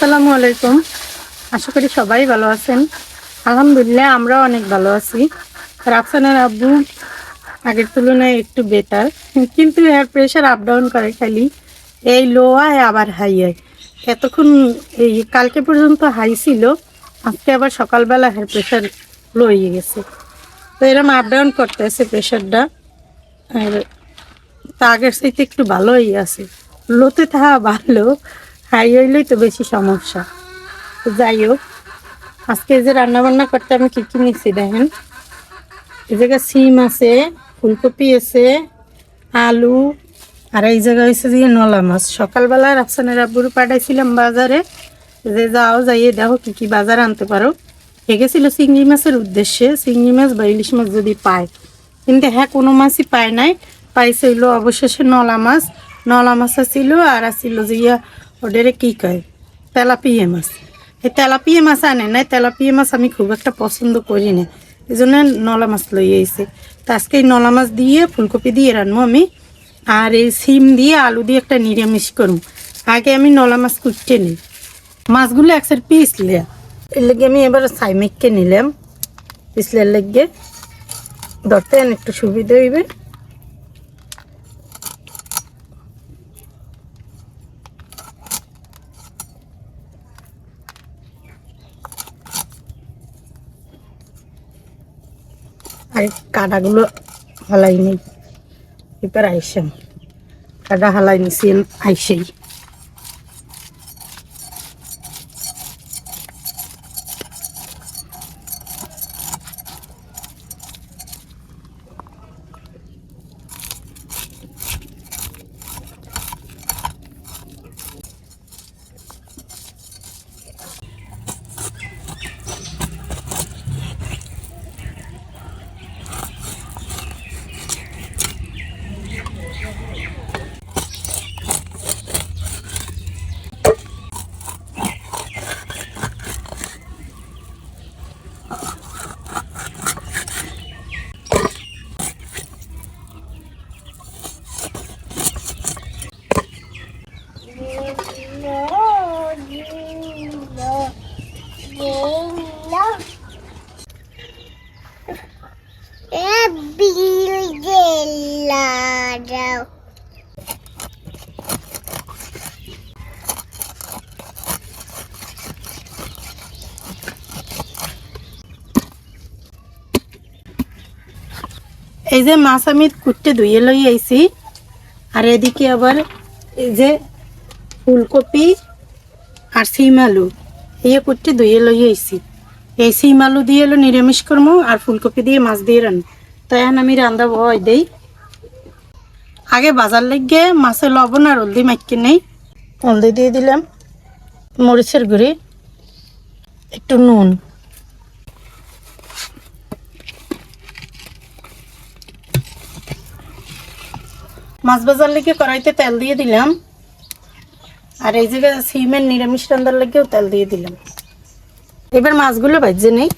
আসসালামু আলাইকুম। আশা করি সবাই ভালো আছেন। আলহামদুলিল্লাহ, আমরাও অনেক ভালো আছি। রাফসানের আব্বু আগের তুলনায় একটু বেটার কিন্তু এর প্রেশার আপ ডাউন করে খালি। এই লো আয়, আবার হাই আয়। এতক্ষণ এই কালকে পর্যন্ত হাই ছিল, আজকে আবার সকালবেলা হেয়ার প্রেশার লো হয়ে গেছে। তো এরকম আপ ডাউন করতেছে প্রেশারটা আর তা আগের সাথে একটু ভালোই আছে। লোতে থাকা ভালো হাই হইলেই তো বেশি সমস্যা। যাই হোক, আজকে যে রান্না বান্না করতে আমি কি কি নিচ্ছি দেখেন? এই জায়গায় সিম আছে, ফুলকপি আছে, আলু, আর এই জায়গা হয়েছে যে নলা মাছ। সকালবেলা রাফসানের আব্বুর পাঠাইছিলাম বাজারে, যে যাও যাইয়ে দেখো কি কি বাজার আনতে পারো। গেছিল চিংড়ি মাছের উদ্দেশ্যে, চিংড়ি মাছ বা ইলিশ মাছ যদি পায়। কিন্তু হ্যাঁ কোনো মাছই পায় নাই। পাইছে হইল অবশেষে নলা মাছ। নলা মাছ ছিল আর আছিল যে ইয়া ওটারে কি কয়? তেলাপিয়া মাছ। এই তেলাপিয়া মাছ আনে নাই, তেলাপিয়া মাছ আমি খুব একটা পছন্দ করি না। এই জন্য নলা মাছ লই আইছে। তো আজকে এই নলা মাছ দিয়ে, ফুলকপি দিয়ে রান্নবো আমি। আর এই সিম দিয়ে আলু দিয়ে একটা নিরামিষ করুম আগে আমি নলা মাছ কুটতে নিই। মাছগুলো একসাথে পিসলে এর লেগে আমি এবার সাইমেককে নিলাম। পিসলের লেগে। ধরতে একটু সুবিধা হইবে। আর কাটাগুলো হালাই নেই এবার আইসাম কাটা হালাই নিছি আইসেই। এই যে মাছ আমি কুটতে ধুয়ে লই আইছি। আর এদিকে আবার এই যে ফুলকপি আর সিম আলু এই কুটতে ধুয়ে লই আইছি। এই সিম আলু দিয়ে এলো নিরামিষ করব আর ফুলকপি দিয়ে মাছ দিয়ে রান তাই এখন আমি রান্দা ভয় দেই। আগে বাজার লেগে মাছে লবণ আর হলদি মাইকে নেই। হলদি দিয়ে দিলাম মরিচের গুঁড়ি, একটু নুন। মাছ বাজার লেগে কড়াইতে তেল দিয়ে দিলাম। আর এই জায়গায় সিমের নিরামিষ রান্নার লেগেও তেল দিয়ে দিলাম। এবার মাছগুলো ভাজছে নেই।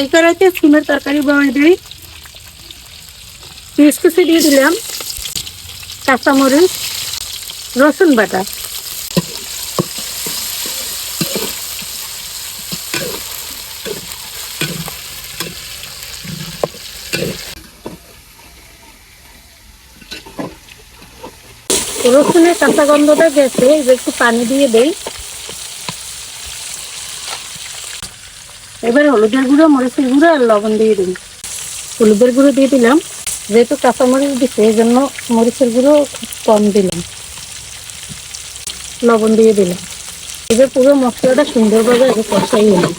এই কড়াইতে সিমের তরকারি বয়ে দিই। পিস কুচি দিয়ে দিলাম। কাঁচামরিচ, রসুন বাটা। রসুনের কাঁচা গন্ধটা গেছে একটু পানি দিয়ে দেই। এবার হলুদের গুঁড়ো, মরিচের গুঁড়ো আর লবণ দিয়ে দিই। হলুদের গুঁড়ো দিয়ে দিলাম। যেহেতু কাঁচামরিচ দিচ্ছে এই জন্য মরিচের গুঁড়ো খুব কম দিলাম। লবণ দিয়ে দিলাম। এবার পুরো মশলাটা সুন্দরভাবে আগে কষাই নিলাম।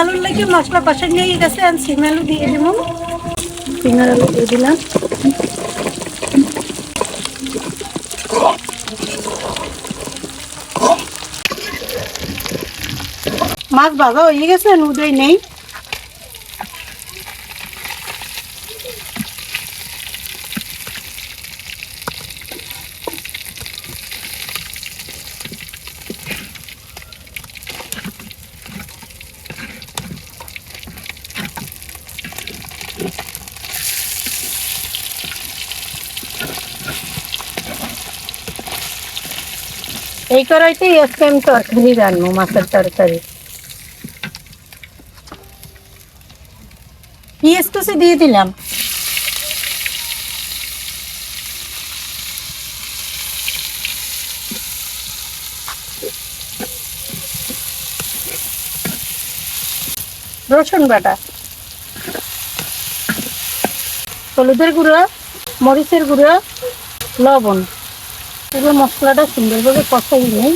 আলুর লাগে মশলা কষা নিয়ে গেছে আর সিম আলু দিয়ে দেবো। সিমের আলু দিয়ে দিলাম। মাছ ভাজা হয়ে গেছে নুদই নেই। এই কড়াইতেই আজকে আমি তরকারি রান্নু, মাছের তরকারি। পেঁয়াজ কুচি দিয়ে দিলাম। রসুন বাটা। হলুদের গুঁড়ো, মরিচের গুঁড়ো, লবণ। পুরো মশলাটা সুন্দরভাবে কষাই নেই।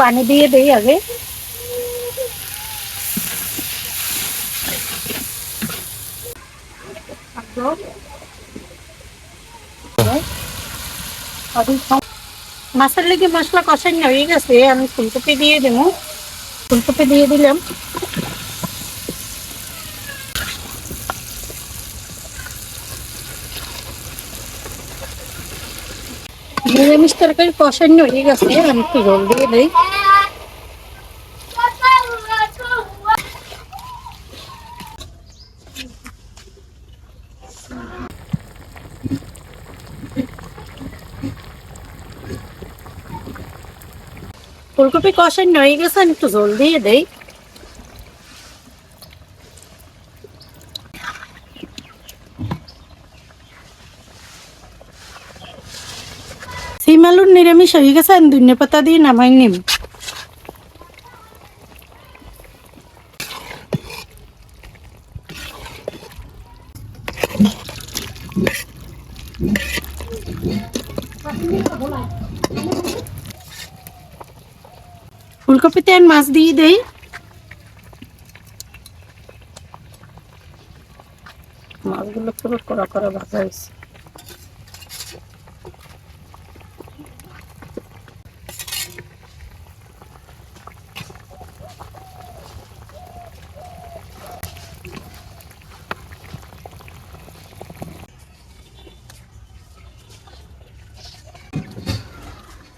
পানি দিয়ে দেই আগে। মাছের লেগে মশলা কষাই হয়ে গেছে। আমি ফুলকপি দিয়ে দেবো। ফুলকপি দিয়ে দিলাম। নিরামিষ তরকারি কষানো হয়ে গেছে, আমি একটু জল দিয়ে দিই। ফুলকপি কষানো হয়ে গেছে, আমি একটু জল দিয়ে দেই সিম নিরামিষ হয়ে গেছে আমি ধনে পাতা দিয়ে নামাই নিম। ফুলকপিতে আমি মাছ দিয়ে দেই। মাছগুলো পুরো কড়া কড়া ভাজা হয়েছে।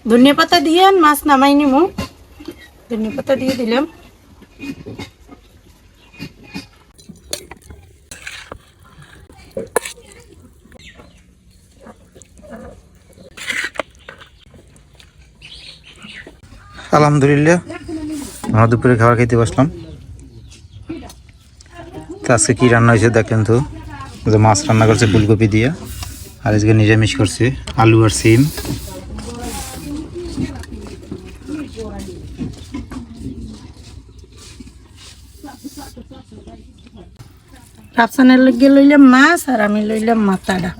ধনিয়া পাতা দিয়ে মাছ নামাই নিব ধনিয়া পাতা দিয়ে দিলাম। আলহামদুলিল্লাহ, আমরা দুপুরে খাবার খেতে বসলাম। তো আজকে কি রান্না হয়েছে দেখেন তো? মাছ রান্না করছে ফুলকপি দিয়ে, আর আজকে নিরামিষ করছে আলু আর সিম। রাফসানের লগে লইলাম মাছ আর আমি লইলাম মাথাটা।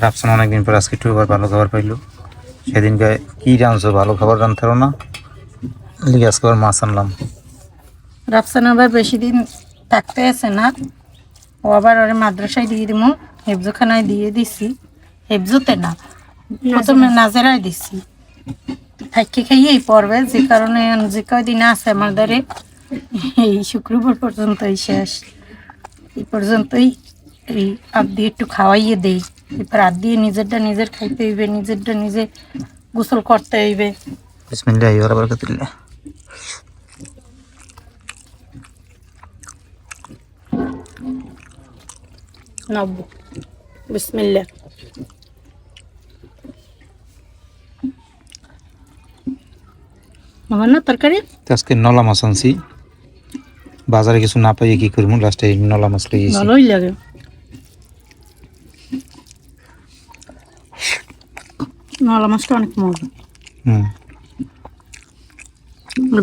ভাবছেন অনেকদিন পর আজকে একটু আবার ভালো খাবার পাইলো। সেদিনকে কি রাঁধছো ভালো খাবার রাঁধতে না? লিগে আজকে আবার মাছ আনলাম। রাফসান আবার বেশি দিন থাকতে আছে না। ও আবার ওরে মাদ্রাসায় দিয়ে দিব হেফজোখানায় দিয়ে দিছি। হেফজোতে না প্রথমে নাজেরায় দিছি। থাকি খাইয়েই পড়বে যে কারণে যে কয়দিন আছে আমাদের এই শুক্রবার পর্যন্তই শেষ এই পর্যন্তই এই আপ দিয়ে একটু খাওয়াইয়ে দেই এরপর আপ দিয়ে নিজেরটা নিজের খাইতে হইবে নিজেরটা নিজে গোসল করতে হইবে বিসমিল্লাহ ওয়া বারাকাতুল্লাহ নব্বই বিসমিল্লা না তরকারি? আজকে নলা মাছ আনছি। বাজারে কিছু না পাইয়ে কি করব? লাস্টে নলা মাছ লই ভালোই লাগে। নলা মাছটা অনেক মজা। হুম।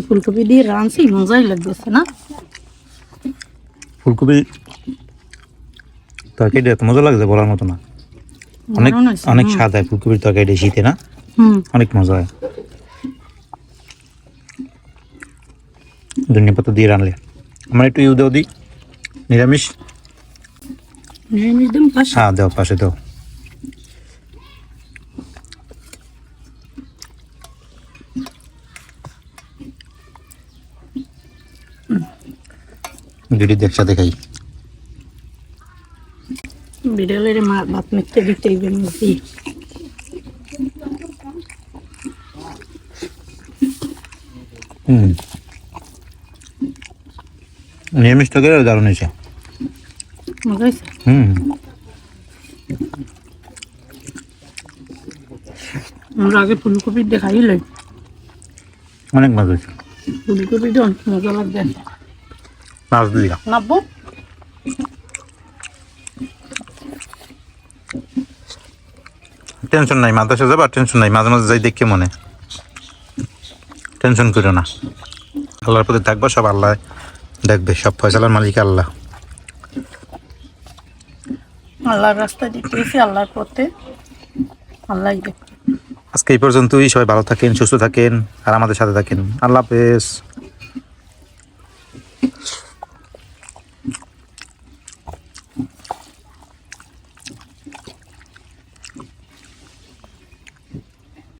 ফুলকপি দিয়ে রাঁধছি মজাই লাগতেছে না? ফুলকপি তরকারিটা এত মজা লাগছে বলার মতো না। অনেক অনেক স্বাদ হয় ফুলকপির তরকারিটা শীতে না? হুম। অনেক মজা হয়। ধনিয়া পাতা দিয়ে রানলে। আমার একটু ইউ দেও দিই নিরামিষ? নিরামিষ দেব পাশে হ্যাঁ দেও পাশে দেও। দুটি একসাথে খাই। বিড়ালের মা ভাত মেখে দিতে দিই হুম। নিরামিষ তরকারি দারুণ হয়েছে। হুম। আমরা আগে ফুলকপি দেখাই লই অনেক মজা হয়েছে। অনেক মজা লাগবে মাছ দিলাম নাববো? টেনশন নাই মাদ্রাসা যাবা? টেনশন নাই মাঝে মাঝে যাই দেখে মনে। টেনশন করো না। আল্লাহর প্রতি থাকব সব আল্লাহ দেখবে সব ফয়সালার মালিক আল্লাহ। আল্লাহর রাস্তা দিতেছি আল্লাহর পথে। আল্লাহ আজকে এই পর্যন্তই সবাই ভালো থাকেন সুস্থ থাকেন আর আমাদের সাথে থাকেন। আল্লাহ হাফেজ।